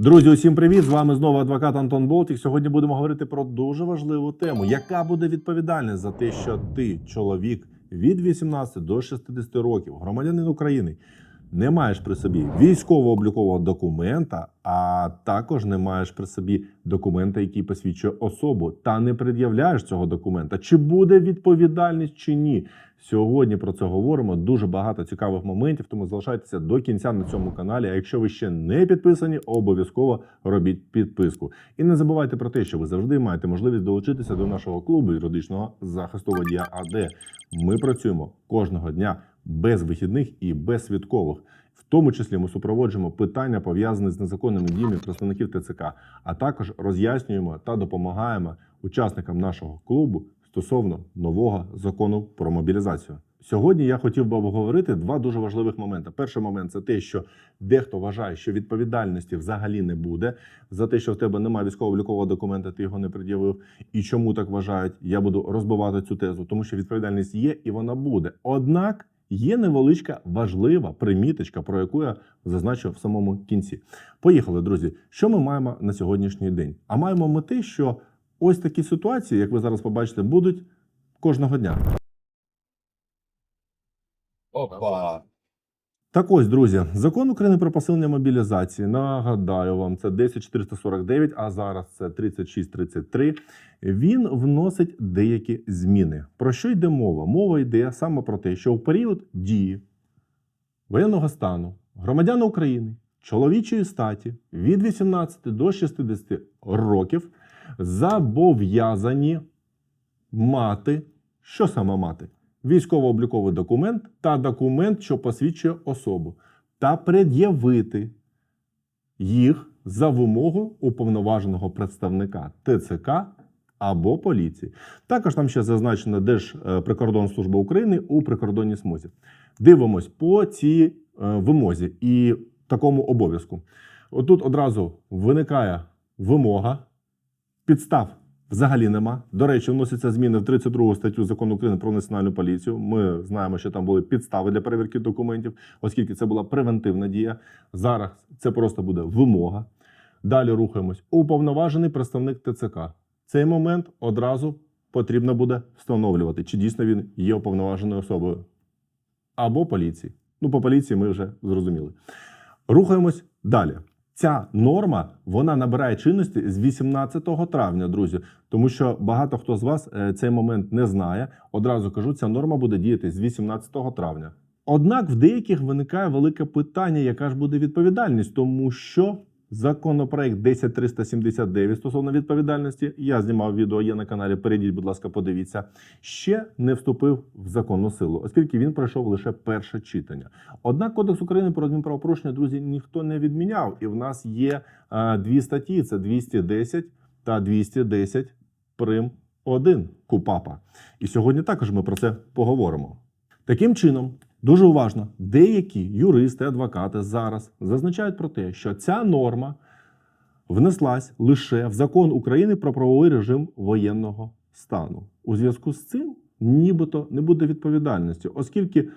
Друзі, усім привіт! З вами знову адвокат Антон Болтік. Сьогодні будемо говорити про дуже важливу тему, яка буде відповідальність за те, що ти, чоловік від 18 до 60 років, громадянин України, не маєш при собі військово-облікового документа, а також не маєш при собі документа, який посвідчує особу, та не пред'являєш цього документа. Чи буде відповідальність чи ні? Сьогодні про це говоримо. Дуже багато цікавих моментів, тому залишайтеся до кінця на цьому каналі. А якщо ви ще не підписані, обов'язково робіть підписку. І не забувайте про те, що ви завжди маєте можливість долучитися до нашого клубу юридичного захисту водія АД. Ми працюємо кожного дня без вихідних і без святкових. В тому числі ми супроводжуємо питання, пов'язані з незаконними діями представників ТЦК, а також роз'яснюємо та допомагаємо учасникам нашого клубу стосовно нового закону про мобілізацію. Сьогодні я хотів би обговорити два дуже важливих моменти. Перший момент це те, що дехто вважає, що відповідальності взагалі не буде за те, що в тебе немає військово-облікового документа, ти його не пред'явив. І чому так вважають? Я буду розбивати цю тезу, тому що відповідальність є і вона буде. Однак є невеличка важлива приміточка, про яку я зазначив в самому кінці. Поїхали, друзі. Що ми маємо на сьогоднішній день? А маємо ми те, що ось такі ситуації, як ви зараз побачите, будуть кожного дня. Опа. Так ось, друзі, закон України про посилення мобілізації. Нагадаю вам, це 10449, а зараз це 3633. Він вносить деякі зміни. Про що йде мова? Мова йде саме про те, що в період дії воєнного стану громадяни України чоловічої статі від 18 до 60 років зобов'язані мати, що саме мати? Військово-обліковий документ та документ, що посвідчує особу, та пред'явити їх за вимогу уповноваженого представника ТЦК або поліції. Також там ще зазначено Держприкордонслужба України у прикордонній смузі. Дивимось по цій е, вимозі і такому обов'язку. Отут одразу виникає вимога, підстав взагалі нема. До речі, вносяться зміни в 32 статтю закону України про національну поліцію. Ми знаємо, що там були підстави для перевірки документів, оскільки це була превентивна дія. Зараз це просто буде вимога. Далі рухаємось. Уповноважений представник ТЦК. Цей момент одразу потрібно буде встановлювати, чи дійсно він є уповноваженою особою або поліції. Ну, по поліції ми вже зрозуміли. Рухаємось далі. Ця норма вона набирає чинності з 18 травня, друзі, тому що багато хто з вас е, цей момент не знає. Одразу кажу, ця норма буде діяти з 18 травня. Однак в деяких виникає велике питання, яка ж буде відповідальність, тому що законопроект 10379 стосовно відповідальності, я знімав відео, є на каналі. Перейдіть, будь ласка, подивіться. Ще не вступив в законну силу, оскільки він пройшов лише перше читання. Однак Кодекс України про адмінправопорушення, друзі, ніхто не відміняв. І в нас є е, дві статті: це 210 та 210 прим 1 КУПАПа. І сьогодні також ми про це поговоримо. Таким чином, дуже уважно, деякі юристи, адвокати зараз зазначають про те, що ця норма внеслась лише в закон України про правовий режим воєнного стану. У зв'язку з цим нібито не буде відповідальності, оскільки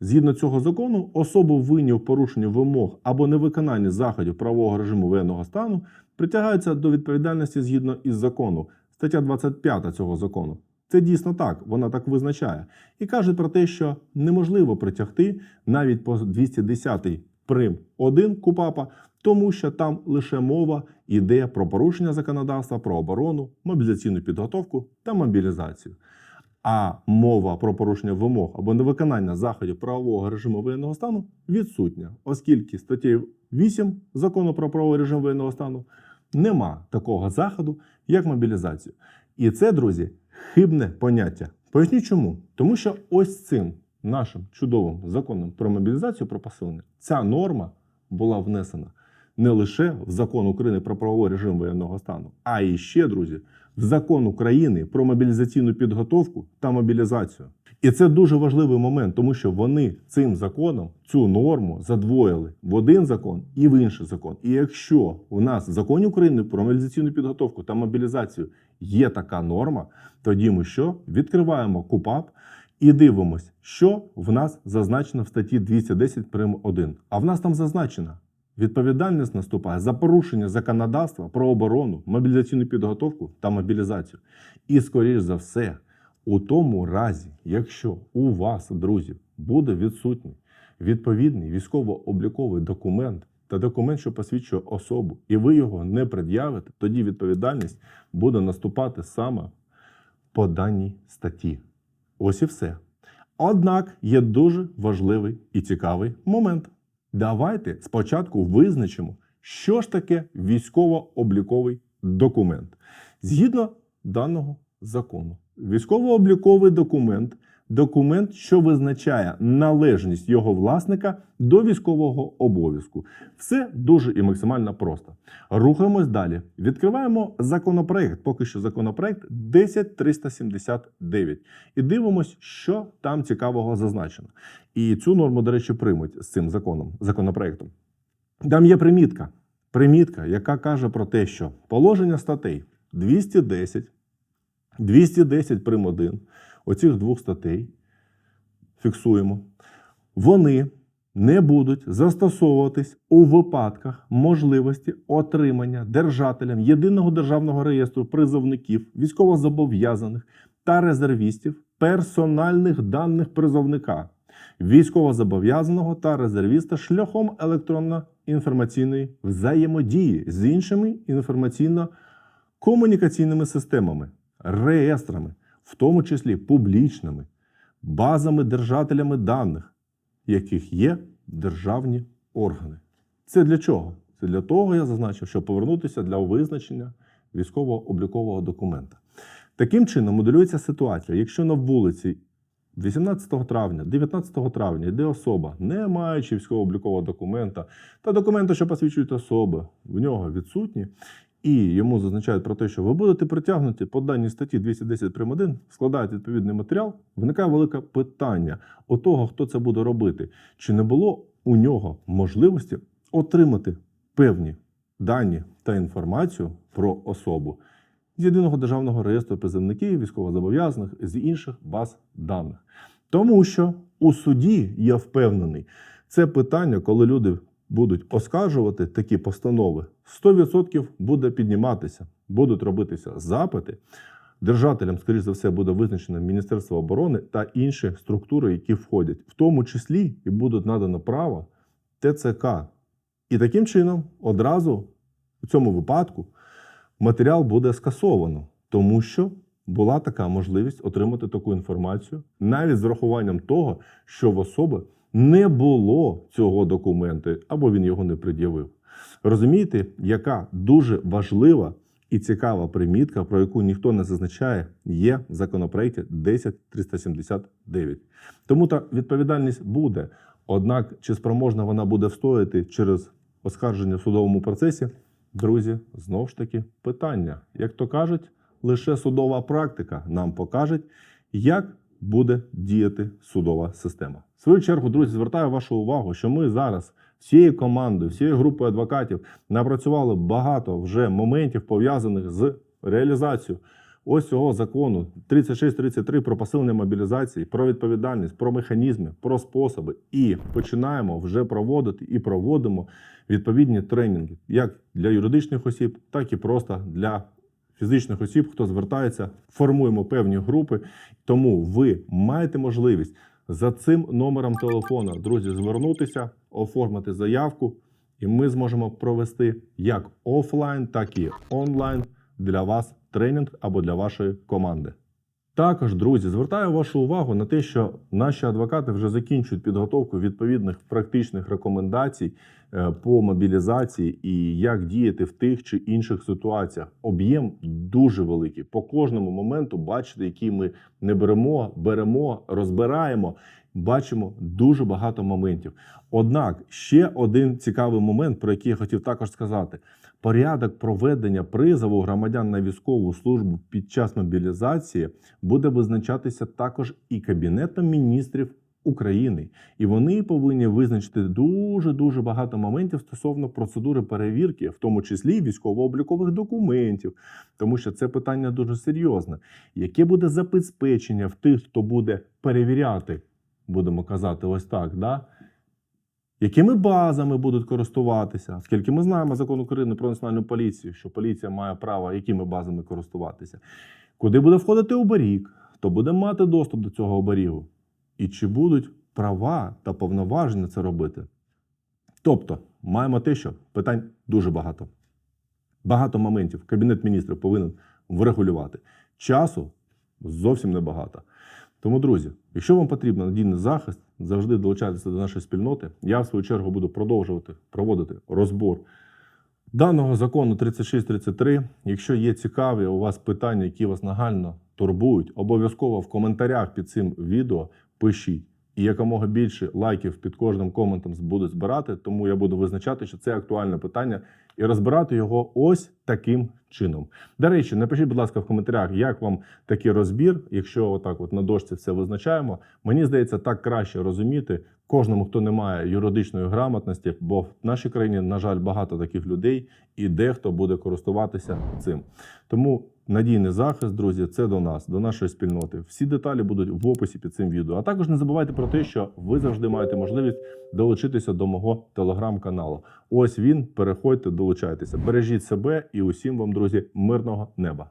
згідно цього закону особу винні в порушенні вимог або невиконанні заходів правового режиму воєнного стану притягаються до відповідальності згідно із закону. Стаття 25 цього закону. Це дійсно так, вона так визначає. І каже про те, що неможливо притягти навіть по 210-й прим 1 КУПАПа, тому що там лише мова йде про порушення законодавства, про оборону, мобілізаційну підготовку та мобілізацію. А мова про порушення вимог або невиконання заходів правового режиму воєнного стану відсутня, оскільки статтею 8 закону про правовий режим воєнного стану нема такого заходу, як мобілізацію. І це, друзі, хибне поняття. Поясню чому. Тому що ось цим нашим чудовим законом про мобілізацію про посилення ця норма була внесена не лише в закон України про правовий режим воєнного стану, а і ще, друзі, в закон України про мобілізаційну підготовку та мобілізацію. І це дуже важливий момент, тому що вони цим законом цю норму задвоїли в один закон і в інший закон. І якщо у нас в законі України про мобілізаційну підготовку та мобілізацію є така норма, тоді ми що відкриваємо КУПАП і дивимось, що в нас зазначено в статті 210 прим. 1. А в нас там зазначено відповідальність наступає за порушення законодавства про оборону, мобілізаційну підготовку та мобілізацію. І, скоріш за все, у тому разі, якщо у вас, друзі, буде відсутній відповідний військово-обліковий документ та документ, що посвідчує особу, і ви його не пред'явите, тоді відповідальність буде наступати саме по даній статті. Ось і все. Однак є дуже важливий і цікавий момент. Давайте спочатку визначимо, що ж таке військово-обліковий документ. Згідно даного закону, військово-обліковий документ документ, що визначає належність його власника до військового обов'язку. Все дуже і максимально просто. Рухаємось далі. Відкриваємо законопроект. Поки що законопроект 10379. І дивимось, що там цікавого зазначено. І цю норму, до речі, приймуть з цим законом, законопроектом. Там є примітка. Примітка, яка каже про те, що положення статей 210, 210 прим. 1, оцих двох статей фіксуємо, вони не будуть застосовуватись у випадках можливості отримання держателям єдиного державного реєстру призовників, військовозобов'язаних та резервістів персональних даних призовника, військовозобов'язаного та резервіста шляхом електронно-інформаційної взаємодії з іншими інформаційно-комунікаційними системами, реєстрами, в тому числі публічними, базами держателями даних, яких є державні органи. Це для чого? Це для того, я зазначив, щоб повернутися для визначення військово-облікового документа. Таким чином моделюється ситуація, якщо на вулиці 18 травня, 19 травня йде особа, не маючи військово-облікового документа та документа, що посвідчують особи, в нього відсутні, і йому зазначають про те, що ви будете притягнуті по даній статті 210 прим. 1, складають відповідний матеріал, виникає велике питання у того, хто це буде робити. Чи не було у нього можливості отримати певні дані та інформацію про особу з єдиного державного реєстру призовників, військовозобов'язаних з інших баз даних? Тому що у суді я впевнений, це питання, коли люди будуть оскаржувати такі постанови, 100% буде підніматися, будуть робитися запити. Держателям, скоріш за все, буде визначено Міністерство оборони та інші структури, які входять, в тому числі і будуть надано право ТЦК. І таким чином, одразу у цьому випадку матеріал буде скасовано, тому що була така можливість отримати таку інформацію навіть з врахуванням того, що в особи не було цього документу або він його не пред'явив. Розумієте, яка дуже важлива і цікава примітка, про яку ніхто не зазначає, є в законопроекті 10379. Тому та відповідальність буде. Однак, чи спроможна вона буде встояти через оскарження в судовому процесі, друзі, знову ж таки питання. Як то кажуть, лише судова практика нам покаже, як буде діяти судова система. В свою чергу, друзі, звертаю вашу увагу, що ми зараз всією командою, всією групою адвокатів напрацювали багато вже моментів пов'язаних з реалізацією ось цього закону 3633 про посилення мобілізації, про відповідальність, про механізми, про способи. І починаємо вже проводити і проводимо відповідні тренінги, як для юридичних осіб, так і просто для фізичних осіб, хто звертається, формуємо певні групи. Тому ви маєте можливість за цим номером телефона, друзі, звернутися, оформити заявку, і ми зможемо провести як офлайн, так і онлайн для вас тренінг або для вашої команди. Також, друзі, звертаю вашу увагу на те, що наші адвокати вже закінчують підготовку відповідних практичних рекомендацій е, по мобілізації і як діяти в тих чи інших ситуаціях. Об'єм дуже великий. По кожному моменту бачите, який ми не беремо, беремо, розбираємо. Бачимо дуже багато моментів. Однак ще один цікавий момент, про який я хотів також сказати: порядок проведення призову громадян на військову службу під час мобілізації буде визначатися також і Кабінетом міністрів України, і вони повинні визначити дуже дуже багато моментів стосовно процедури перевірки, в тому числі військово-облікових документів, тому що це питання дуже серйозне. Яке буде забезпечення в тих, хто буде перевіряти, будемо казати, ось так, да? Якими базами будуть користуватися, оскільки ми знаємо закон України про національну поліцію, що поліція має право якими базами користуватися, куди буде входити оберіг, хто буде мати доступ до цього оберігу, і чи будуть права та повноваження це робити. Тобто, маємо те, що питань дуже багато. Багато моментів Кабінет міністрів повинен врегулювати. Часу зовсім небагато. Тому, друзі, якщо вам потрібен надійний захист, завжди долучайтеся до нашої спільноти. Я, в свою чергу, буду продовжувати проводити розбор даного закону 3633. Якщо є цікаві у вас питання, які вас нагально турбують, обов'язково в коментарях під цим відео пишіть. І якомога більше лайків під кожним коментом буде збирати, тому я буду визначати, що це актуальне питання, і розбирати його ось таким чином. До речі, напишіть, будь ласка, в коментарях, як вам такий розбір, якщо отак от на дошці все визначаємо. Мені здається, так краще розуміти кожному, хто не має юридичної грамотності, бо в нашій країні, на жаль, багато таких людей, і дехто буде користуватися цим. Тому надійний захист, друзі, це до нас, до нашої спільноти. Всі деталі будуть в описі під цим відео. А також не забувайте про те, що ви завжди маєте можливість долучитися до мого телеграм-каналу. Ось він. Переходьте, долучайтеся. Бережіть себе і усім вам, друзі, мирного неба.